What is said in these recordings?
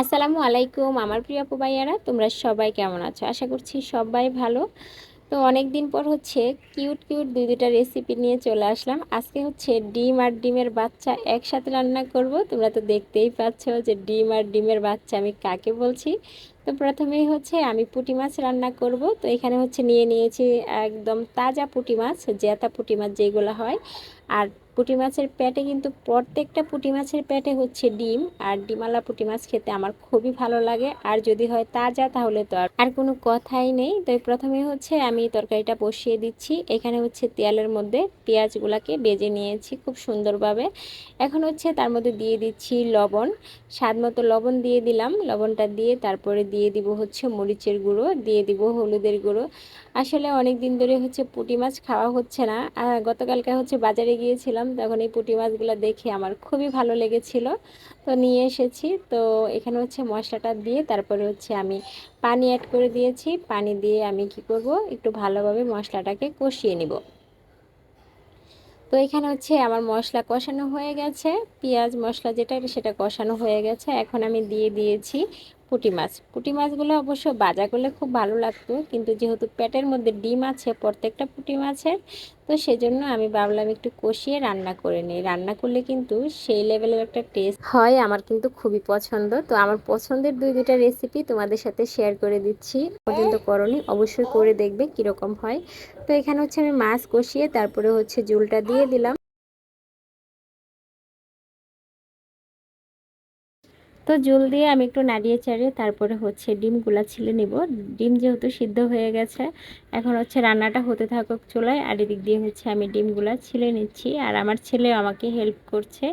আসসালামু আলাইকুম, আমার প্রিয় আপু ভাইয়ারা, তোমরা সবাই কেমন আছো? আশা করছি সবাই ভালো। তো অনেক দিন পর হচ্ছে কিউট কিউট দুই দুটা রেসিপি নিয়ে চলে আসলাম। আজকে হচ্ছে ডিম আর ডিমের বাচ্চা একসাথে রান্না করব। তোমরা তো দেখতেই পাচ্ছ যে ডিম আর ডিমের বাচ্চা আমি কাকে বলছি। তো প্রথমেই হচ্ছে আমি পুঁটি মাছ রান্না করব। তো এখানে হচ্ছে নিয়ে নিয়েছি একদম তাজা পুঁটি মাছ, জেতা পুঁটি মাছ যেগুলো হয়। আর পুঁটি মাছের পেটে কিন্তু প্রত্যেকটা পুঁটি মাছের পেটে হচ্ছে ডিম, আর ডিমালা পুঁটি মাছ খেতে আমার খুবই ভালো লাগে। আর যদি হয় তাজা তাহলে তো আর আর কোনো কথাই নেই। তো প্রথমে হচ্ছে আমি তরকারিটা বসিয়ে দিচ্ছি। এখানে হচ্ছে তেলের মধ্যে পেঁয়াজগুলাকে বেজে নিয়েছি খুব সুন্দরভাবে। এখন হচ্ছে তার মধ্যে দিয়ে দিচ্ছি লবণ। স্বাদ মতো লবণ দিয়ে দিলাম। লবণটা দিয়ে তারপরে দিয়ে দিব হচ্ছে মরিচের গুঁড়ো, দিয়ে দিব হলুদের গুঁড়ো। আসলে অনেক দিন ধরে হচ্ছে পুঁটি মাছ খাওয়া হচ্ছে না। আর গতকালকে হচ্ছে বাজারে গিয়েছিলাম তখন এই পুঁটি মাছগুলো দেখে আমার খুবই ভালো লেগেছিল। তো নিয়ে এসেছি, তো এখানে হচ্ছে মশলাটা দিয়ে তারপরে হচ্ছে আমি পানি অ্যাড করে দিয়েছি। পানি দিয়ে আমি কি করব? একটু ভালোভাবে মশলাটাকে কষিয়ে নিব। তো এখানে হচ্ছে আমার মশলা কষানো হয়ে গেছে। পেঁয়াজ মশলা যেটা সেটা কষানো হয়ে গেছে। এখন আমি দিয়ে দিয়েছি পুঁটি মাছ। পুঁটি মাছগুলো অবশ্য বাজা করলে খুব ভালো লাগতো, কিন্তু যেহেতু পেটের মধ্যে ডিম আছে প্রত্যেকটা পুঁটি মাছের, তো সেজন্য আমি ভাবলাম একটু কষিয়ে রান্না করে নিই। রান্না করলে কিন্তু সেই লেভেলের একটা টেস্ট হয়, আমার কিন্তু খুবই পছন্দ। তো আমার পছন্দের দুই দুটা রেসিপি তোমাদের সাথে শেয়ার করে দিচ্ছি। পর্যন্ত করনি, অবশ্যই করে দেখবে কীরকম হয়। তো এখানে হচ্ছে আমি মাছ কষিয়ে, তারপরে হচ্ছে জুলটা দিয়ে দিলাম। তো জল দিয়ে আমি একটু নাড়িয়ে চাড়িয়ে তারপরে হচ্ছে ডিমগুলা ছিলে নিব। ডিম যেহেতু সিদ্ধ হয়ে গেছে, এখন হচ্ছে রান্নাটা হতে থাকুক চুলায়। আর এদিক দিয়ে হচ্ছে আমি ডিমগুলা ছিলে নিচ্ছি। আর আমার ছেলে আমাকে হেল্প করছে।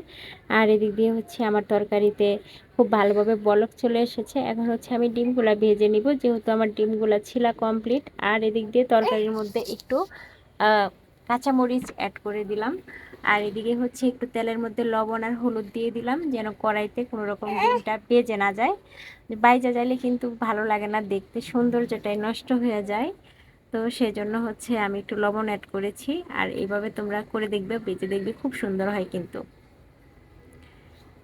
আর এদিক দিয়ে হচ্ছে আমার তরকারিতে খুব ভালোভাবে বলক চলে এসেছে। এখন হচ্ছে আমি ডিমগুলা ভেজে নিব, যেহেতু আমার ডিমগুলা ছিলা কমপ্লিট। আর এদিক দিয়ে তরকারির মধ্যে একটু কাঁচামরিচ অ্যাড করে দিলাম। আর এদিকে হচ্ছে একটু তেলের মধ্যে লবণ আর হলুদ দিয়ে দিলাম, যেন কড়াইতে কোনো রকম ডিমটা বেজে না যায়। বাইজা যাইলে কিন্তু ভালো লাগে না দেখতে, সৌন্দর্যটাই নষ্ট হয়ে যায়। তো সেজন্য হচ্ছে আমি একটু লবণ অ্যাড করেছি, আর এইভাবে তোমরা করে দেখবে, বেজে দেখবে, খুব সুন্দর হয় কিন্তু।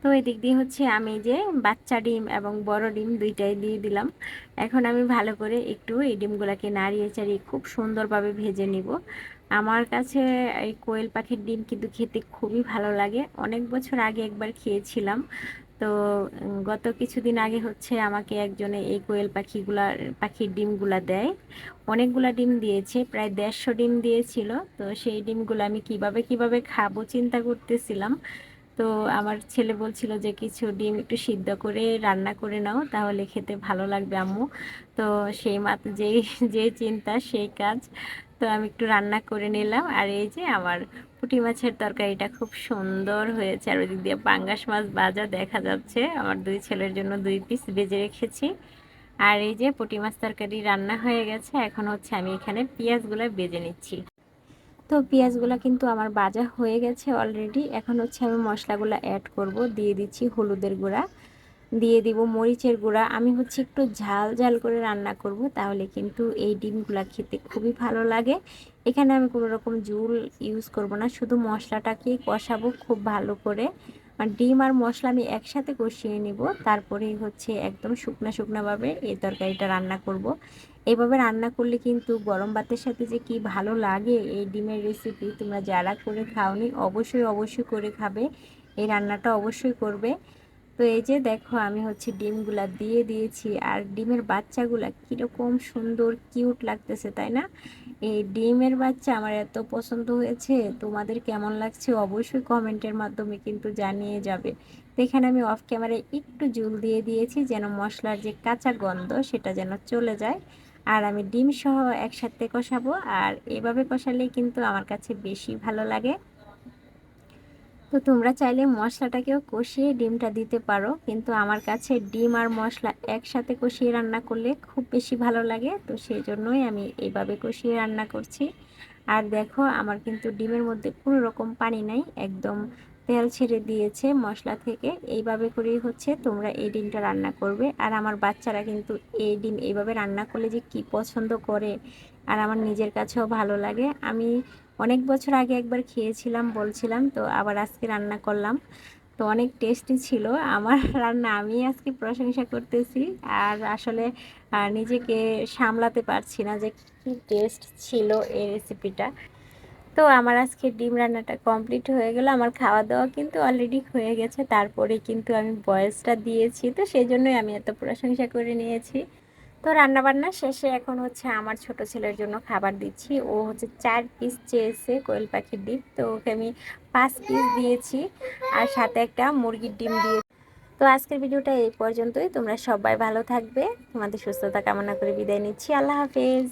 তো এদিক দিয়ে হচ্ছে আমি যে বাচ্চা ডিম এবং বড় ডিম দুইটাই দিয়ে দিলাম। এখন আমি ভালো করে একটু এই ডিমগুলোকে নাড়িয়ে চাড়িয়ে খুব সুন্দরভাবে ভেজে নিব। আমার কাছে এই কোয়েল পাখির ডিম কিন্তু খেতে খুবই ভালো লাগে। অনেক বছর আগে একবার খেয়েছিলাম। তো গত কিছুদিন আগে হচ্ছে আমাকে একজনে এই কোয়েল পাখিগুলা, পাখির ডিমগুলা দেয়। অনেকগুলা ডিম দিয়েছে, প্রায় দেড়শো ডিম দিয়েছিল। তো সেই ডিমগুলো আমি কীভাবে কীভাবে খাব চিন্তা করতেছিলাম। তো আমার ছেলে বলছিল যে, কিছু ডিম একটু সিদ্ধ করে রান্না করে নাও, তাহলে খেতে ভালো লাগবে আম্মু। তো সেই মাত্র যেই যে চিন্তা, সেই কাজ। তো আমি একটু রান্না করে নিলাম। আর এই যে আমার পুঁটি মাছের তরকারিটা খুব সুন্দর হয়েছে। আর ওইদিক দিয়ে পাঙ্গাস মাছ বাজা দেখা যাচ্ছে। আমার দুই ছেলের জন্য দুই পিস বেজে রেখেছি। আর এই যে পুঁটি মাছ তরকারি রান্না হয়ে গেছে। এখন হচ্ছে আমি এখানে পেঁয়াজগুলো বেজে নিচ্ছি। তো পেঁয়াজগুলো কিন্তু আমার বাজা হয়ে গেছে অলরেডি এখন হচ্ছে আমি মশলাগুলো অ্যাড করব, দিয়ে দিচ্ছি হলুদের গুঁড়া, দিয়ে দিব মরিচের গুঁড়া। আমি হচ্ছে একটু ঝাল ঝাল করে রান্না করব, তাহলে কিন্তু এই ডিমগুলো খেতে খুবই ভালো লাগে। এখানে আমি কোনো রকম জুল ইউজ করব না, শুধু মশলাটাকে কষাবো খুব ভালো করে। ডিম আর মশলা আমি একসাথে কষিয়ে নিব। তারপরেই হচ্ছে একদম শুকনা শুকনাভাবে এই তরকারিটা রান্না করব। এভাবে রান্না করলে কিন্তু গরম ভাতের সাথে যে কি ভালো লাগে এই ডিমের রেসিপি তোমরা যারা করে খাওনি, অবশ্যই অবশ্যই করে খাবে। এই রান্নাটা অবশ্যই করবে। তো এই যে দেখো, আমি হচ্ছে ডিমগুলা দিয়ে দিয়েছি। আর ডিমের বাচ্চাগুলা কীরকম সুন্দর, কিউট লাগতেছে, তাই না? এই ডিমের বাচ্চা আমার এত পছন্দ হয়েছে, তোমাদের কেমন লাগছে অবশ্যই কমেন্টের মাধ্যমে কিন্তু জানিয়ে যাবে। তো এখানে আমি অফ ক্যামেরায় একটু জুল দিয়ে দিয়েছি, যেন মশলার যে কাঁচা গন্ধ সেটা যেন চলে যায়। আর আমি ডিম সহ একসাথে কষাবো, আর এভাবে কষালে কিন্তু আমার কাছে বেশি ভালো লাগে। তো তোমরা চাইলে মশলাটাকেও কষিয়ে ডিমটা দিতে পারো। কিন্তু আমার কাছে ডিম আর মশলা একসাথে কষিয়ে রান্না করলে খুব বেশি ভালো লাগে। তো সেই জন্যই আমি এইভাবে কষিয়ে রান্না করছি। আর দেখো, আমার কিন্তু ডিমের মধ্যে কোনো রকম পানি নাই। একদম তেল ছেড়ে দিয়েছে মশলা থেকে। এইভাবে করেই হচ্ছে, তোমরা এই ডিমটা রান্না করবে। আর আমার বাচ্চারা কিন্তু এই ডিম এইভাবে রান্না করলে যে কি পছন্দ করে। আর আমার নিজের কাছেও ভালো লাগে। আমি অনেক বছর আগে একবার খেয়েছিলাম, বলছিলাম, তো আবার আজকে রান্না করলাম। তো অনেক টেস্টি ছিল। আমার রান্না আমি আজকে প্রশংসা করতেছি। আর আসলে নিজেকে সামলাতে পারছি না যে কি টেস্ট ছিল এই রেসিপিটা তো আমার আজকে ডিম রান্নাটা কমপ্লিট হয়ে গেল। আমার খাওয়া দাওয়া কিন্তু অলরেডি হয়ে গেছে। তারপরে কিন্তু আমি বয়েসটা দিয়েছি। তো সেই জন্যই আমি এত প্রশংসা করে নিয়েছি। তো রান্নাবান্না শেষে এখন হচ্ছে আমার ছোট ছেলের জন্য খাবার দিচ্ছি। ও হচ্ছে চার পিস চেয়েছে কোয়েল পাখির ডিম। তো ওকে আমি পাঁচ পিস দিয়েছি আর সাথে একটা মুরগির ডিম দিয়ে তো আজকের ভিডিওটা এই পর্যন্তই। তোমরা সবাই ভালো থাকবে। তোমাদের সুস্থতা কামনা করে বিদায় নিচ্ছি। আল্লাহ হাফেজ।